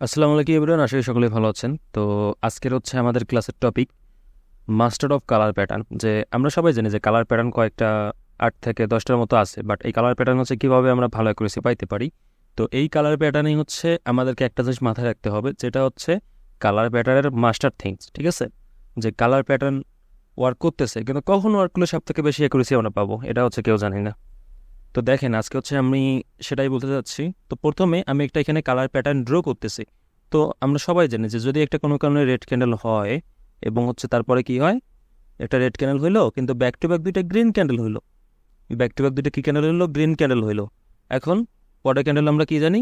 আসসালামু আলাইকুম এভরিওয়ান আশা করি সকলে ভালো আছেন। তো আজকের হচ্ছে আমাদের ক্লাসের topic master of colour pattern যে আমরা সবাই জানি যে কালার প্যাটার্ন কয়েকটা আট থেকে দশটার মতো আছে বাট এই কালার প্যাটার্ন হচ্ছে কীভাবে আমরা ভালো অ্যাকুরেসি পাইতে পারি? তো এই কালার প্যাটার্নই হচ্ছে আমাদেরকে একটা জিনিস মাথায় রাখতে হবে, যেটা হচ্ছে কালার প্যাটার্নের মাস্টার থিংস ঠিক আছে? যে কালার প্যাটার্ন ওয়ার্ক করতেছে, কিন্তু কখন ওয়ার্ক করলে সব থেকে বেশি অ্যাকুরেসি আমরা পাবো, এটা হচ্ছে কেউ জানি না। তো দেখেন, আজকে হচ্ছে আমি সেটাই বলতে চাচ্ছি। তো প্রথমে আমি একটা এখানে কালার প্যাটার্ন ড্র করতেছি। তো আমরা সবাই জানি যে যদি একটা কোনো কারণে রেড ক্যান্ডেল হয় এবং হচ্ছে তারপরে কি হয়? একটা রেড ক্যান্ডেল হইল, কিন্তু ব্যাক টু ব্যাক দুইটা গ্রিন ক্যান্ডেল হইল। ব্যাক টু ব্যাক দুইটা কী ক্যান্ডেল হইল? গ্রিন ক্যান্ডেল হইল। এখন পরের ক্যান্ডেল আমরা কি জানি?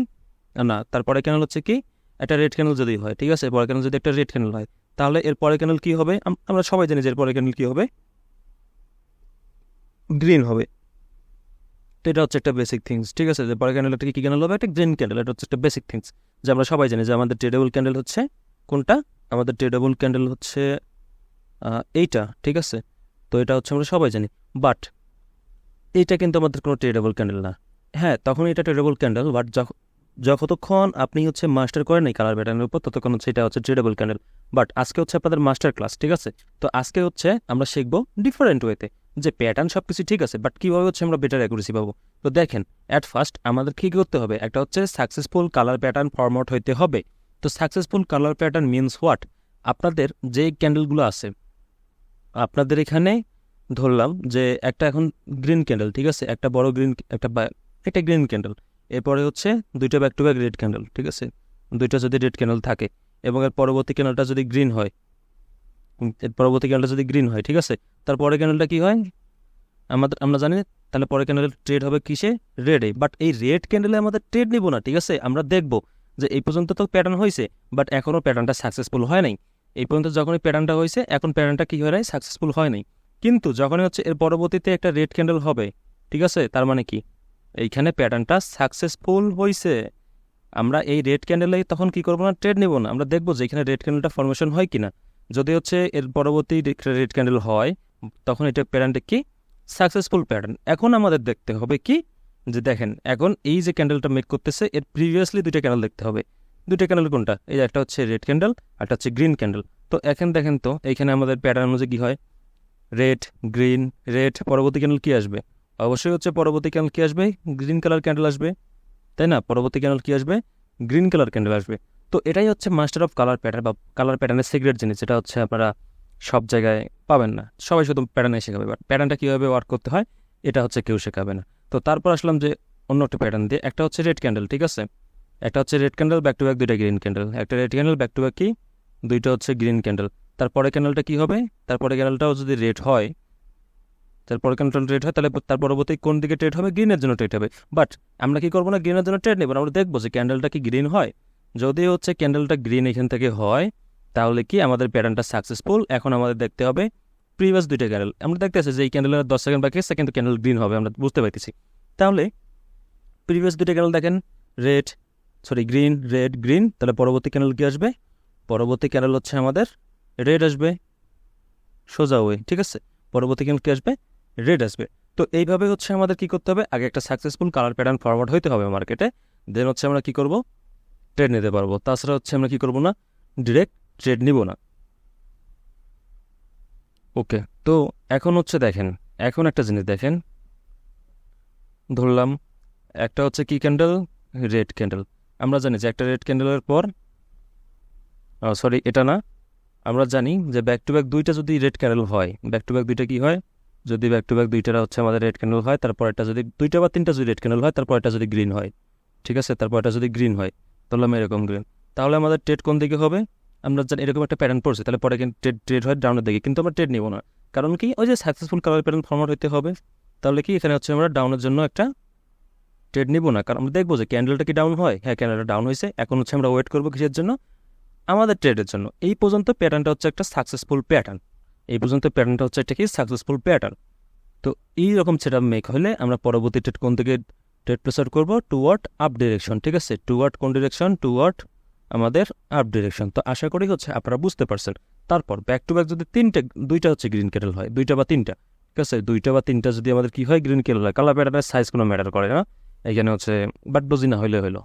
না তারপরে ক্যান্ডেল হচ্ছে কি? একটা রেড ক্যান্ডেল যদি হয়, ঠিক আছে? পরের ক্যান্ডেল যদি একটা রেড ক্যান্ডেল হয়, তাহলে এর পরের ক্যান্ডেল কী হবে? আমরা সবাই জানি যে এর পরের ক্যান্ডেল কী হবে? গ্রিন হবে। তো এটা হচ্ছে একটা বেসিক থিংস ঠিক আছে? যে পরের ক্যান্ডেল একটা কী ক্যান্ডেল হবে একটা গ্রিন ক্যান্ডেল এটা হচ্ছে একটা বেসিক থিংস যে আমরা সবাই জানি যে আমাদের ট্রেডেবল ক্যান্ডেল হচ্ছে কোনটা? আমাদের ট্রেডেবল ক্যান্ডেল হচ্ছে এইটা, ঠিক আছে? তো এটা হচ্ছে আমরা সবাই জানি বাট এইটা কিন্তু আমাদের কোনো ট্রেডেবল ক্যান্ডেল না। হ্যাঁ তখন এটা ট্রেডেবল ক্যান্ডেল বাট যতক্ষণ আপনি হচ্ছে মাস্টার করেন এই কালার প্যাটার্নের উপর, ততক্ষণ হচ্ছে এটা হচ্ছে ট্রেডেবল ক্যান্ডেল বাট আজকে হচ্ছে আপনাদের মাস্টার ক্লাস ঠিক আছে? তো আজকে হচ্ছে আমরা শিখব ডিফারেন্ট ওয়েতে যে প্যাটার্ন সব কিছু ঠিক আছে বাট কীভাবে হচ্ছে আমরা বেটার অ্যাকুরেসি পাবো? তো দেখেন অ্যাট ফার্স্ট আমাদের কী করতে হবে? একটা হচ্ছে সাকসেসফুল কালার প্যাটার্ন ফরম্যাট হইতে হবে। তো successful colour pattern means what আপনাদের যে ক্যান্ডেলগুলো আছে, আপনাদের এখানে ধরলাম যে একটা এখন গ্রিন ক্যান্ডেল ঠিক আছে? একটা বড় গ্রিন একটা একটা গ্রিন ক্যান্ডেল এরপরে হচ্ছে দুইটা back to back red candle ঠিক আছে? দুইটা যদি রেড ক্যান্ডেল থাকে, এবং এর পরবর্তী ক্যান্ডেলটা যদি গ্রিন হয় এর পরবর্তী ক্যান্ডেলটা যদি গ্রিন হয়, ঠিক আছে? তার পরের ক্যান্ডেলটা কি হয়? আমাদের, আমরা জানি তাহলে পরের ক্যান্ডেলের ট্রেড হবে কিসে? রেডে বাট এই রেড ক্যান্ডেলে আমাদের ট্রেড নিব না, ঠিক আছে? আমরা দেখব যে এই পর্যন্ত তো প্যাটার্ন হয়েছে বাট এখনও প্যাটার্নটা সাকসেসফুল হয় নাই। এই পর্যন্ত যখনই প্যাটার্নটা হয়েছে, এখন প্যাটার্নটা কী হয় নাই সাকসেসফুল হয় নাই। কিন্তু যখনই হচ্ছে এর পরবর্তীতে একটা রেড ক্যান্ডেল হবে, ঠিক আছে? তার মানে কি? এইখানে প্যাটার্নটা সাকসেসফুল হয়েছে আমরা এই রেড ক্যান্ডেলে তখন কি করব না? ট্রেড নেব না। আমরা দেখব যে এখানে রেড ক্যান্ডেলটা ফরমেশন হয় কিনা। যদি হচ্ছে এর পরবর্তী রেড ক্যান্ডেল হয়, তখন এটা প্যাটার্নটা কি? সাকসেসফুল প্যাটার্ন এখন আমাদের দেখতে হবে কি? যে দেখেন, এখন এই যে ক্যান্ডেলটা মেক করতেছে, এর প্রিভিয়াসলি দুইটা ক্যান্ডেল দেখতে হবে। দুইটা ক্যান্ডেল কোনটা? এই একটা হচ্ছে রেড ক্যান্ডেল একটা হচ্ছে গ্রিন ক্যান্ডেল তো এখন দেখেন তো এইখানে আমাদের প্যাটার্ন অনুযায়ী কী হয়? রেড গ্রিন রেড পরবর্তী ক্যান্ডেল কী আসবে? অবশ্যই হচ্ছে পরবর্তী ক্যান্ডেল কী আসবে? গ্রিন কালার ক্যান্ডেল আসবে। তাই না? পরবর্তী ক্যান্ডেল কী আসবে? গ্রিন কালার ক্যান্ডেল আসবে। তো এটাই হচ্ছে মাস্টার অফ কালার প্যাটার্ন বা কালার প্যাটার্নের সিক্রেট জিনিস, যেটা হচ্ছে আপনারা সব জায়গায় পাবেন না। সবাই শুধু প্যাটার্নে শেখাবে বাট প্যাটার্নটা কীভাবে ওয়ার্ক করতে হয়, এটা হচ্ছে কেউ শেখাবে না। তো তারপর আসলাম যে অন্য একটা প্যাটার্ন দিয়ে, একটা হচ্ছে রেড ক্যান্ডেল ঠিক আছে? একটা হচ্ছে red candle back to back দুইটা গ্রিন ক্যান্ডেল একটা red candle back to back কি? দুইটা হচ্ছে গ্রিন ক্যান্ডেল তারপরে ক্যান্ডেলটা কী হবে? তারপরে ক্যান্ডেলটাও যদি রেড হয়, তারপরে ক্যান্ডেল রেড হয়, তাহলে তার পরবর্তী কোন দিকে ট্রেড হবে? গ্রিনের জন্য ট্রেড হবে। বাট আমরা কি করব না? গ্রিনের জন্য ট্রেড নেব আমরা দেখব যে ক্যান্ডেলটা কি গ্রিন হয়? যদি হচ্ছে ক্যান্ডেলটা গ্রিন এখান থেকে হয়, তাহলে কি আমাদের প্যাটার্নটা সাকসেসফুল এখন আমাদের দেখতে হবে প্রিভিয়াস দুইটা ক্যান্ডেল আমরা দেখতে আছি যে এই ক্যান্ডেলের দশ সেকেন্ড বাকি কিন্তু ক্যান্ডেল গ্রিন হবে, আমরা বুঝতে পারতেছি। তাহলে প্রিভিয়াস দুইটা ক্যান্ডেল দেখেন red sorry green red green তাহলে পরবর্তী ক্যান্ডেল কি আসবে? পরবর্তী ক্যান্ডেল হচ্ছে আমাদের রেড আসবে, সোজা ওয়ে ঠিক আছে? পরবর্তী ক্যান্ডেল কি আসবে? রেড আসবে। তো এইভাবে হচ্ছে আমাদের কি করতে হবে? আগে একটা সাকসেসফুল কালার প্যাটার্ন ফরওয়ার্ড হইতে হবে মার্কেটে দেন হচ্ছে আমরা কি করব? ট্রেড নিতে পারব। তাছাড়া হচ্ছে আমরা কি করব না? ডিরেক্ট ট্রেড নিব না। ওকে তো এখন হচ্ছে দেখেন, এখন একটা জিনিস দেখেন। ধরলাম, একটা হচ্ছে কি ক্যান্ডেল রেড ক্যান্ডেল আমরা জানি যে একটা রেড ক্যান্ডেলের পর সরি এটা না। আমরা জানি যে ব্যাক টু ব্যাক দুইটা যদি রেড ক্যান্ডেল হয় ব্যাক টু ব্যাক দুইটা কি হয়? যদি ব্যাক টু ব্যাক দুইটা হচ্ছে আমাদের রেড ক্যান্ডেল হয়, তারপর এটা যদি দুইটা বা তিনটা যদি রেড ক্যান্ডেল হয়, তারপর এটা যদি গ্রিন হয়। ঠিক আছে? তারপর এটা যদি গ্রিন হয়। আমি এরকম গ্রিন তাহলে আমাদের ট্রেড কোন দিকে হবে? আমরা জানি এরকম একটা প্যাটার্ন পড়ছে, তাহলে পরে কিন্তু ট্রেড ট্রেড হয় ডাউনের দিকে, কিন্তু আমরা ট্রেড নিব না। কারণ কি? ওই যে সাকসেসফুল কালার প্যাটার্ন ফর্মাট হইতে হবে। তাহলে কি? এখানে হচ্ছে আমরা ডাউনের জন্য একটা ট্রেড নিব না। কারণ আমরা দেখব যে ক্যান্ডেলটা কি ডাউন হয়? হ্যাঁ ক্যান্ডেলটা ডাউন হয়েছে। এখন হচ্ছে আমরা ওয়েট করব কিসের জন্য? আমাদের ট্রেডের জন্য। এই পর্যন্ত প্যাটার্নটা হচ্ছে একটা সাকসেসফুল প্যাটার্ন এই পর্যন্ত প্যাটার্নটা হচ্ছে একটা কি? সাকসেসফুল প্যাটার্ন তো এই রকম সেটা মেক হলে আমরা পরবর্তী ট্রেড কোন দিকে ট্রেড প্রেসার করব টুয়ার্ড আপ ডিরেকশন ঠিক আছে? টু টুয়ার্ড কোন ডিরেকশন টুয়ার্ড আমাদের আপ ডিরেকশন তো আশা করি হচ্ছে আপনারা বুঝতে পারছেন। তারপর ব্যাক টু ব্যাক যদি তিনটে, দুইটা হচ্ছে গ্রিন ক্যান্ডেল হয়, দুইটা বা তিনটা, ঠিক আছে? দুইটা বা তিনটা যদি আমাদের কি হয় গ্রিন ক্যান্ডেল হয় কালার প্যাটার্নের সাইজ কোনো ম্যাটার করে না। এখানে হচ্ছে বাট বুঝি না হইলে হইল।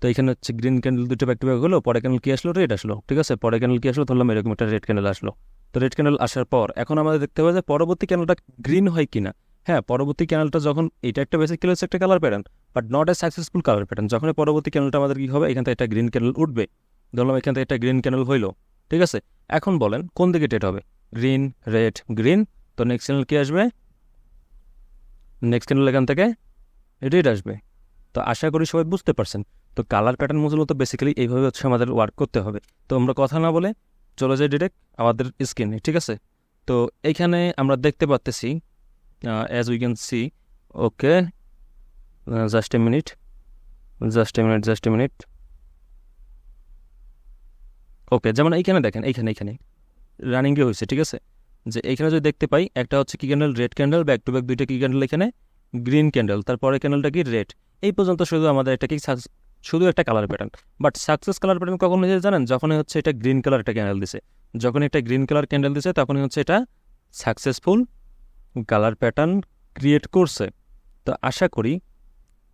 তো এখানে হচ্ছে গ্রিন ক্যান্ডেল দুটো ব্যাক টু ব্যাক হলো, পরে ক্যান্ডেল কি আসলো? রেড আসলো, ঠিক আছে? পরে ক্যান্ডেল কি আসলো? ধরলাম এরকম একটা রেড ক্যান্ডেল আসলো। তো রেড ক্যান্ডেল আসার পর, এখন আমাদের দেখতে হবে যে পরবর্তী ক্যান্ডেলটা গ্রিন হয় কিনা। হ্যাঁ পরবর্তী ক্যান্ডেলটা যখন, এটা একটা বেসিক্যালি হচ্ছে একটা colour pattern but not a successful colour pattern যখন পরবর্তী ক্যানেলটা আমাদের কী হবে, এখান থেকে একটা গ্রিন ক্যান্ডেল উঠবে। ধরলাম এখান থেকে একটা গ্রিন ক্যানেল হইল, ঠিক আছে? এখন বলেন, কোন দিকে ট্রেড হবে? গ্রিন রেড গ্রিন তো নেক্সট ক্যান্ডেল কি আসবে? নেক্সট ক্যানেল এখান থেকে রেড আসবে। তো আশা করি সবাই বুঝতে পারছেন। তো কালার প্যাটার্ন মূলত বেসিক্যালি এইভাবে হচ্ছে আমাদের ওয়ার্ক করতে হবে। তো আমরা কথা না বলে চলে যাই ডিরেক্ট আমাদের স্ক্রিনে ঠিক আছে? তো এইখানে আমরা দেখতে পাচ্তেছি as we can see okay just a minute just a minute just a minute okay যেমন এইখানে দেখেন, এইখানে এইখানে রানিংয়ে হয়েছে, ঠিক আছে? যে এইখানে যদি দেখতে পাই, একটা হচ্ছে কি candle red candle back to back দুইটা কি ক্যান্ডেল এখানে? গ্রিন ক্যান্ডেল তারপরে ক্যান্ডেলটা কি রেড এই পর্যন্ত শুধু আমাদের এটা কি শুধু একটা colour pattern but success colour pattern কখন হয়েছে জানেন? যখনই হচ্ছে এটা গ্রিন কালার একটা ক্যান্ডেল দিছে। যখন একটা গ্রিন কালার ক্যান্ডেল দিছে, তখনই হচ্ছে এটা সাকসেসফুল কালার প্যাটার্ন ক্রিয়েট করছে। তো আশা করি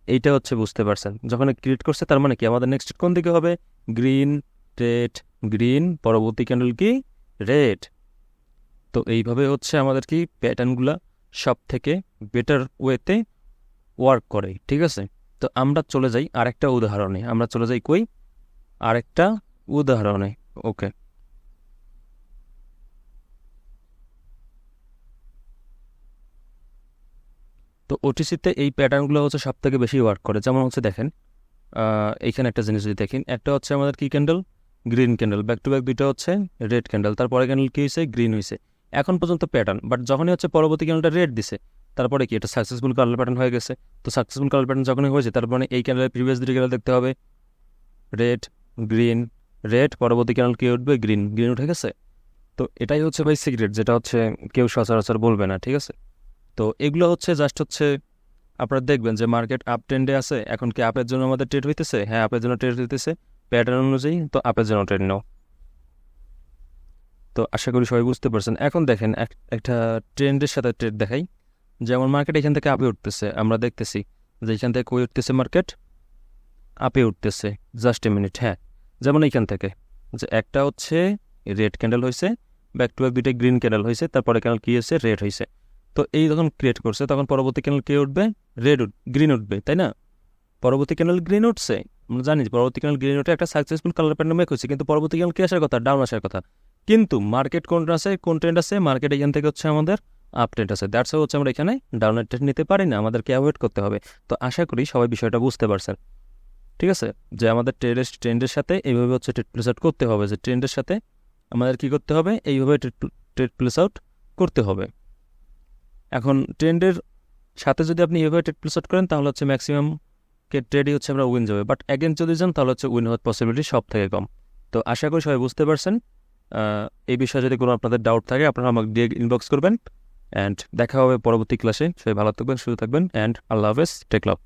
এইটা হচ্ছে বুঝতে পারছেন। যখন ক্রিয়েট করছে, তার মানে কি? আমাদের নেক্সট কোন দিকে হবে? গ্রিন রেড গ্রিন পরবর্তী ক্যান্ডেল কি? রেড তো এইভাবে হচ্ছে আমাদের কি? প্যাটার্নগুলা সব থেকে বেটার ওয়েতে ওয়ার্ক করে, ঠিক আছে? তো আমরা চলে যাই আরেকটা উদাহরণে। আমরা চলে যাই কই? আরেকটা উদাহরণে। ওকে তো ওটিসিতে এই প্যাটার্নগুলো হচ্ছে সব থেকে বেশি ওয়ার্ক করে। যেমন হচ্ছে দেখেন এইখানে একটা জিনিস যদি দেখেন, একটা হচ্ছে আমাদের কি candle green candle back to back দুইটা হচ্ছে রেড ক্যান্ডেল তারপরে ক্যান্ডেল কি হয়েছে গ্রিন হয়েছে এখন পর্যন্ত প্যাটার্ন বাট যখনই হচ্ছে পরবর্তী ক্যান্ডেলটা রেড দিছে, তারপরে কি? এটা সাকসেসফুল কালার প্যাটার্ন হয়ে গেছে। তো সাকসেসফুল কালার প্যাটার্ন যখনই হয়েছে তারপরে এই ক্যান্ডেলের প্রিভিয়াস দুটি ক্যান্ডেল দেখতে হবে রেড গ্রিন রেড পরবর্তী ক্যান্ডেল কি উঠবে? গ্রিন গ্রিন উঠে গেছে? তো এটাই হচ্ছে ভাই সিক্রেট যেটা হচ্ছে কেউ সচরাচর বলবে না, ঠিক আছে? তো এগুলো হচ্ছে জাস্ট হচ্ছে আপনারা দেখবেন যে মার্কেট আপ ট্রেন্ডে আছে, এখন কি আপের জন্য আমাদের ট্রেড হইতেছে? হ্যাঁ আপের জন্য ট্রেড হইতেছে। প্যাটার্ন অনুযায়ী তো আপের জন্য ট্রেড নাও তো আশা করি সবাই বুঝতে পারছেন। এখন দেখেন একটা ট্রেন্ডের সাথে ট্রেড দেখাই। যেমন মার্কেট এখান থেকে আপে উঠতেছে, আমরা দেখতেছি যে এখান থেকে কই উঠতেছে মার্কেট আপে উঠতেছে জাস্ট এ মিনিট হ্যাঁ। যেমন এইখান থেকে, যে একটা হচ্ছে রেড ক্যান্ডেল হয়েছে ব্যাক টু ব্যাক দুইটা গ্রিন ক্যান্ডেল হয়েছে তারপরে ক্যান্ডেল কি হয়েছে রেড হয়েছে তো এই যখন ক্রিয়েট করছে, তখন পরবর্তী ক্যান্ডেল কে উঠবে? রেড উঠ গ্রিন উঠবে, তাই না? পরবর্তী ক্যান্ডেল গ্রিন উঠছে, আমরা জানি পরবর্তী ক্যান্ডেল গ্রিন উঠে একটা সাকসেসফুল কালার প্যান্ড মেক হয়েছে, কিন্তু পরবর্তী ক্যান্ডেল কি আসার কথা? ডাউন আসার কথা। কিন্তু মার্কেট কোনটা আছে? কোন ট্রেন্ড আছে? মার্কেট এখান থেকে হচ্ছে আমাদের আপ ট্রেন্ড আছে। দ্যাটস হচ্ছে আমরা এখানে ডাউনের ট্রেন্ড নিতে পারি না, আমাদেরকে অ্যাভয়েড করতে হবে। তো আশা করি সবাই বিষয়টা বুঝতে পারছেন। ঠিক আছে? যে আমাদের ট্রেডের ট্রেন্ডের সাথে এইভাবে হচ্ছে ট্রেড প্লেস আউট করতে হবে। যে ট্রেন্ডের সাথে আমাদের কি করতে হবে? এইভাবে ট্রেড প্লেস আউট করতে হবে। এখন ট্রেন্ডের সাথে যদি আপনি এভাবে ট্রেড প্লেস করেন, তাহলে হচ্ছে ম্যাক্সিমাম কে ট্রেডই হচ্ছে আমরা উইন যাবে। বাট অ্যাগেন যদি যান, তাহলে হচ্ছে উইন হওয়ার পসিবিলিটি সব থেকে কম। তো আশা করি সবাই বুঝতে পারছেন। এই বিষয়ে যদি কোনো আপনাদের ডাউট থাকে, আপনারা আমাকে দিয়ে ইনবক্স করবেন। অ্যান্ড দেখা হবে পরবর্তী ক্লাসে সবাই ভালো থাকবেন, সুস্থ থাকবেন। অ্যান্ড আল্লাহ হাফেজ টেক লাভ